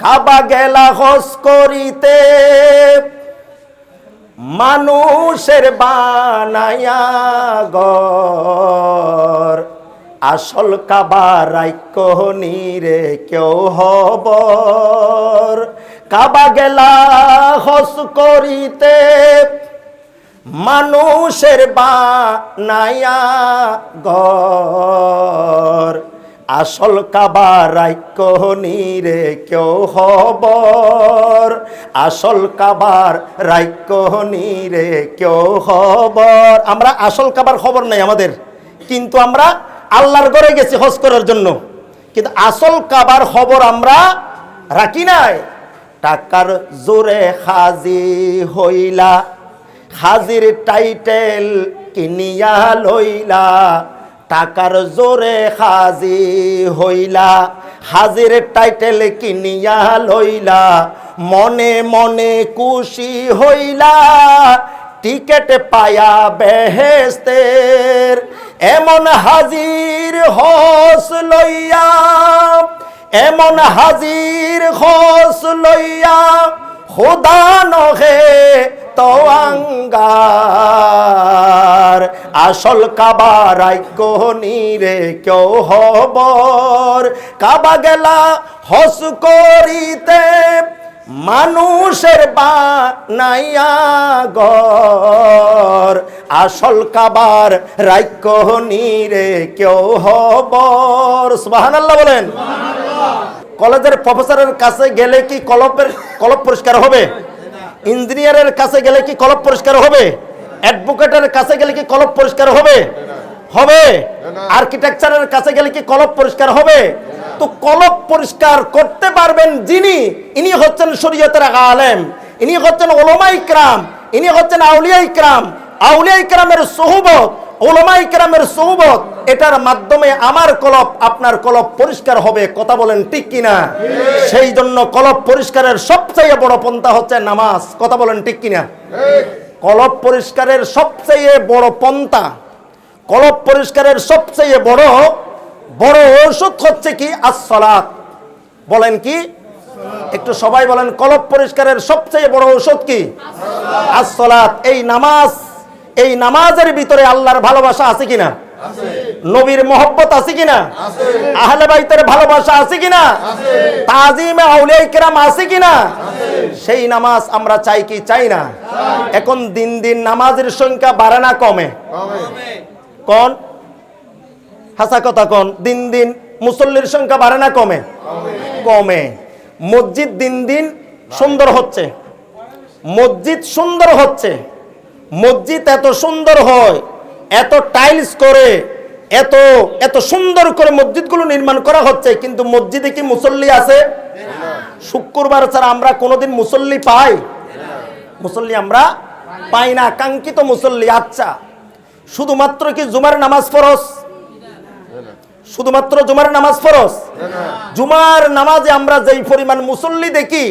কাবা গেলা হস করিতে। মানুষের বানায়া গর আসল কাবা রাইক্য রে কেউ হবর। কাবা গেলা হস করিতে। মানুষের বানায়া গর আসল কাবা রাইক্য রে কেউ হবর আসল কাবার রে কেউ হবর আমরা আসল কাবার খবর নাই আমাদের, কিন্তু আমরা আল্লাহর ঘরে গেছি হজ করার জন্য। কিন্তু আসল কাবার খবর আমরা রাখি নাই। টাকার জোরে হাজি হইলা, হাজির টাইটেল কিনিয়া লইলা। টাকার জোরে হাজি হইলা, হাজির টাইটেল কিনিয়া লইলা, মনে মনে খুশি হইলা, টিকেট পায়া বেহেস্তের, এমন হাজির হস লইয়া, এমন হাজির হস লইয়া, খোদা নহে তোয়াঙ্গার আসল কাবা রাইক্য রে কেউ হবর। কাবা গেলা হস করিতে মানুষের বা নাইয়া গর। আসল কাবার রাইক্য রে কেউ হবর। সুবাহান আল্লাহ বলেন কলেজের প্রফেসরের কাছে গেলে কি কলপের কলপ পরিষ্কার হবে? ইঞ্জিনিয়ারের কাছে গেলে কি কলপ পরিষ্কার হবে? অ্যাডভোকেটের কাছে গেলে কি কলপ পরিষ্কার হবে? হবে। আর্কিটেকচারের কাছে গেলে কি কলপ পরিষ্কার হবে? তো কলপ পরিষ্কার করতে পারবেন যিনি, ইনি হচ্ছেন শরীয়তের আলেম, ইনি হচ্ছেন ওলমা ইকরাম, ইনি হচ্ছেন আউলিয়া ইকরাম। আউলিয়া ইকরামের সোহবত ওলমা ইকরামের সোহবত এটার মাধ্যমে আমার কলপ আপনার কলপ পরিষ্কার হবে কথা বলেন ঠিক কিনা? সেই জন্য কলপ পরিষ্কারের সবচেয়ে বড় পন্থা হচ্ছে নামাজ কথা বলেন ঠিক কিনা? কলপ পরিষ্কারের সবচেয়ে বড় পন্থা কলপ পরিষ্কারের সবচেয়ে বড় বড় ঔষধ হচ্ছে কি? আসলাত বলেন কি? একটু সবাই বলেন কলপ পরিষ্কারের সবচেয়ে বড় ঔষধ কি? আসলাত এই নামাজ এই নামাজের ভিতরে আল্লাহর ভালোবাসা আছে কিনা? নবীর মহব্বত আছে কিনা? আহলে বাইতের ভালোবাসা আছে কিনা? তাজিমে আউলিয়া কিরাম আছে কিনা? সেই নামাজ আমরা চাই কি চাই না? এখন দিন দিন নামাজের সংখ্যা বাড়ে না কমে? কোন? হাসা কথা কোন? দিন দিন মুসল্লির সংখ্যা বাড়ে না কমে। কমে। মসজিদ দিন দিন সুন্দর হচ্ছে। মসজিদ সুন্দর হচ্ছে। মসজিদ এত সুন্দর হয়, এত টাইলস করে, এত এত সুন্দর করে মসজিদগুলো নির্মাণ করা হচ্ছে, কিন্তু মসজিদে কি মুসল্লি আছে? শুক্রবার ছাড়া আমরা কোনোদিন মুসল্লি পাই? মুসল্লি আমরা পাই না, কাঙ্ক্ষিত মুসল্লি আচ্ছা। শুধুমাত্র কি জুমার নামাজ ফরস শুধুমাত্র জুমার নামাজ ফরস জুমার নামাজে আমরা যেই পরিমাণ মুসল্লি দেখি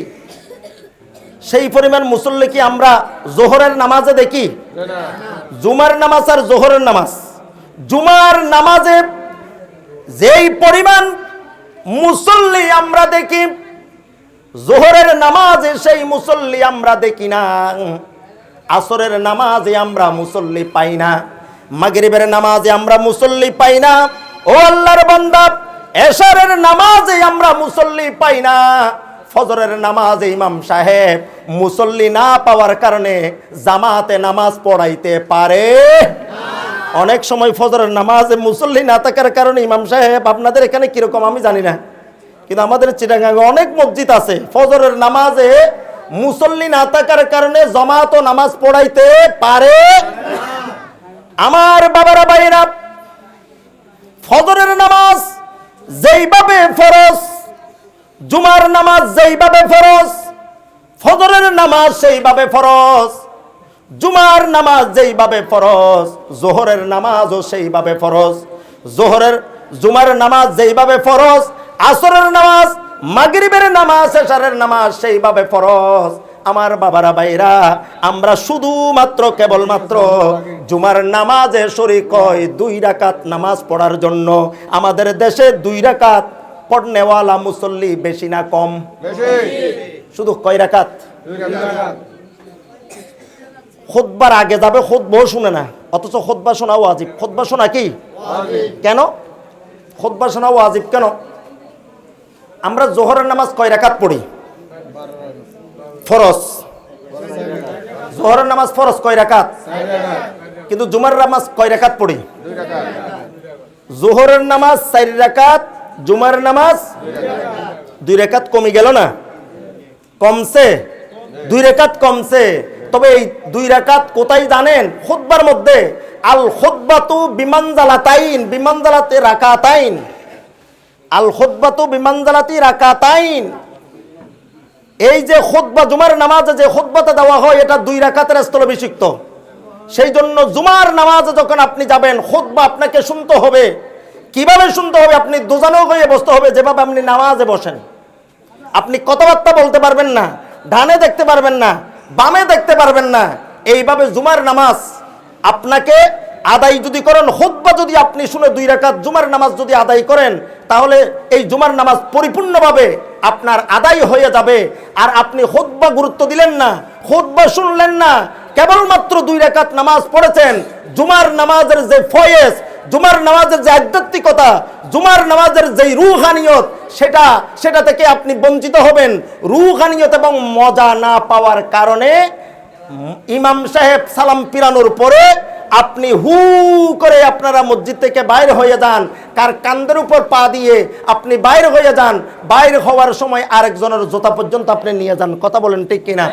সেই পরিমাণ মুসল্লি কি আমরা জোহরের নামাজে দেখি? জুমার নামাজ আর জোহরের নামাজ। জুমার নামাজে যেই পরিমাণ মুসল্লি আমরা দেখি জোহরের নামাজে সেই মুসল্লি আমরা দেখি না। আসরের নামাজে আমরা মুসল্লি পাই না। মাগরিবের নামাজে আমরা মুসল্লি পাই না। ও আল্লাহর বান্দা এশারের নামাজে আমরা মুসল্লি পাই না। ফজরের নামাজে ইমাম সাহেব মুসল্লি না পাওয়ার কারণে জামাতে নামাজ পড়াইতে পারে। অনেক সময় ফজরের নামাজে মুসল্লি না থাকার কারণে ইমাম সাহেব, আপনাদের এখানে কীরকম আমি জানি না। কিন্তু আমাদের চিটাগাঙ্গে অনেক মসজিদ আছে। ফজরের নামাজে মুসল্লি না থাকার কারণে জমাত নামাজ পড়াইতে পারে। আমার বাবারা ভাইরা ফজরের নামাজ যেইভাবে ফরজ জুমার নামাজ যেইভাবে ফরজ, ফজরের নামাজ সেইভাবে ফরজ, জুমার নামাজ যেইভাবে ফরজ, জোহরের নামাজও সেইভাবে ফরজ, জোহরের, জুমার নামাজ যেইভাবে ফরজ, আসরের নামাজ, মাগরিবের নামাজ, এশারের নামাজ সেইভাবে ফরজ। আমার বাবারা, ভাইরা, আমরা শুধুমাত্র, কেবলমাত্র জুমার নামাজে শরিক হয় দুই রাকাত নামাজ পড়ার জন্য। আমাদের দেশে দুই রাকাত পড়নেওয়ালা মুসল্লি বেশি না কম? শুধু কয় রাকাত? খুতবার আগে যাবে খুতবাও শুনে না। অথচ খুতবা শোনা ওয়াজিব। খুতবা শোনা কি? কেন? খুতবা শোনা ওয়াজিব কেন? আমরা জোহরের নামাজ কয় রাকাত পড়ি? ফরজ। জোহরের নামাজ ফরজ কয় রাকাত? কিন্তু জুমার নামাজ কয় রাকাত পড়ি? জোহরের নামাজ চার রাকাত জুমার নামাজ দুই রেখাত কমে গেল না? কমছে। দুই রেখাত কমছে। তবে এই দুই রেখাত কোথায় জানেন? খুতবার মধ্যে। আল খুতবাতু বিমানজালাতাইন, বিমানজালাতে রাকাতাইন। আল খুতবাতু বিমানজালাতি রাকাতাইন। এই যে খুতবা, জুমার নামাজে যে খুতবাতে দেওয়া হয়, এটা দুই রাকাতের স্থলভিষিক্ত সেই জন্য জুমার নামাজে যখন আপনি যাবেন, খুতবা আপনাকে শুনতে হবে। কীভাবে শুনতে হবে? আপনি দোজানো হয়ে বসতে হবে, যেভাবে আপনি নামাজে বসেন। আপনি কথাবার্তা বলতে পারবেন না, ডানে দেখতে পারবেন না, বামে দেখতে পারবেন না। এইভাবে জুমার নামাজ আপনাকে আদায় যদি করেন, খুতবা যদি আপনি শুনে দুই রাকাত জুমার নামাজ যদি আদায় করেন, তাহলে এই জুমার নামাজ পরিপূর্ণভাবে আপনার আদায় হয়ে যাবে। আর আপনি খুতবা গুরুত্ব দিলেন না, খুতবা শুনলেন না, কেবলমাত্র দুই রাকাত নামাজ পড়েছেন, জুমার নামাজের যে ফয়েজ জুমার নামাজের যে আধ্যাত্মিকতা, জুমার নামাজের যে রুহানিয়ত, সেটা সেটা থেকে আপনি বঞ্চিত হবেন। রুহানিয়ত এবং মজা না পাওয়ার কারণে ইমাম সাহেব সালাম পিরানোর পরে আপনি হু করে আপনারা মসজিদ থেকে বাইরে হয়ে যান। কার কান্দের উপর পা দিয়ে আপনি বাইরে হয়ে যান। বাইরে হওয়ার সময় আরেকজনের জোতা পর্যন্ত আপনি নিয়ে যান। কথা বলেন ঠিক কিনা?